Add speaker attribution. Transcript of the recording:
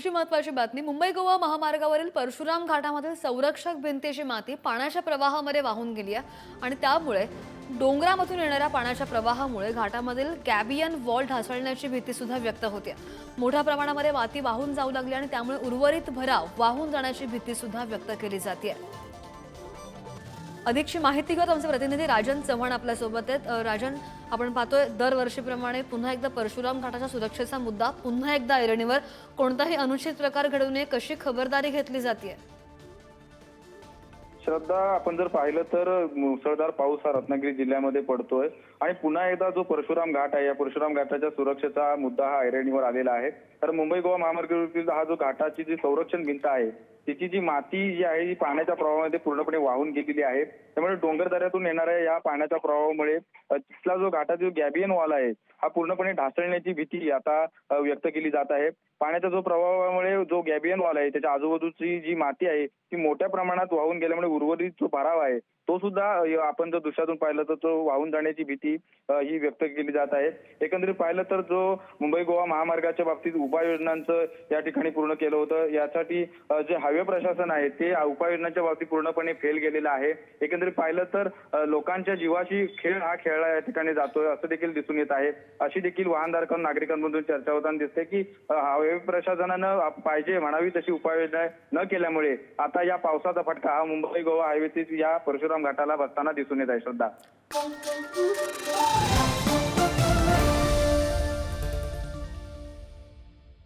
Speaker 1: पुढची महत्वाची बातमी. मुंबई गोवा महामार्गावरील परशुराम घाटामधील संरक्षक भिंतीची माती पाण्याच्या प्रवाहामध्ये वाहून गेली आहे आणि त्यामुळे डोंगरामधून येणाऱ्या पाण्याच्या प्रवाहामुळे घाटामधील कॅबियन वॉल ढासळण्याची भीती सुद्धा व्यक्त होते. मोठ्या प्रमाणामध्ये माती वाहून जाऊ लागली आणि त्यामुळे उर्वरित भराव वाहून जाण्याची भीती सुद्धा व्यक्त केली जाते. अधिकची माहिती घेत आमचे प्रतिनिधी राजन चव्हाण आपल्यासोबत आहेत. राजन आपण पाहतोय दरवर्षीप्रमाणे पुन्हा एकदा परशुराम घाटाच्या सुरक्षेचा मुद्दा पुन्हा एकदा ऐरणीवर. कोणताही अनुचित प्रकार घडवू नये कशी खबरदारी घेतली जाते
Speaker 2: श्रद्धा आपण जर पाहिलं तर मुसळधार पाऊस हा रत्नागिरी जिल्ह्यामध्ये पडतोय. आणि पुन्हा एकदा जो परशुराम घाट आहे या परशुराम घाटाच्या सुरक्षेचा मुद्दा हा ऐरणीवर आलेला आहे. तर मुंबई गोवा महामार्गावरील हा जो घाटाची जी संरक्षण भिंत आहे तिची जी माती जी आहे ती पाण्याच्या प्रवाहामध्ये पूर्णपणे वाहून गेलेली आहे. त्यामुळे डोंगरदऱ्यातून येणाऱ्या या पाण्याच्या प्रवाहामुळे तिथला जो घाटाचा जो गॅबियन वॉल आहे हा पूर्णपणे ढासळण्याची भीती आता व्यक्त केली जात आहे. पाण्याच्या जो प्रवाहामुळे जो गॅबियन वॉल आहे त्याच्या आजूबाजूची जी माती आहे ती मोठ्या प्रमाणात वाहून गेल्यामुळे उर्वरित जो भराव आहे तो सुद्धा आपण जर दृश्यातून पाहिलं तर तो वाहून जाण्याची भीती ही व्यक्त केली जात आहे. एकंदरीत पाहिलं तर जो मुंबई गोवा महामार्गाच्या बाबतीत उपाययोजनांचं या ठिकाणी पूर्ण केलं होतं. यासाठी जे हायवे प्रशासन आहे ते उपाययोजनांच्या बाबतीत पूर्णपणे फेल गेलेलं आहे. एकंदरीत पाहिलं तर लोकांच्या जीवाशी खेळ हा खेळला या ठिकाणी जातोय असं देखील दिसून येत आहे. अशी देखील वाहनधारकांना नागरिकांमधून चर्चा होताना दिसते की अ, हायवे प्रशासनानं पाहिजे म्हणावी तशी उपाययोजना न केल्यामुळे आता या पावसाचा फटका हा मुंबई गोवा हायवेतील या परशुराम घाटाला बसताना दिसून येत आहे. श्रद्धा.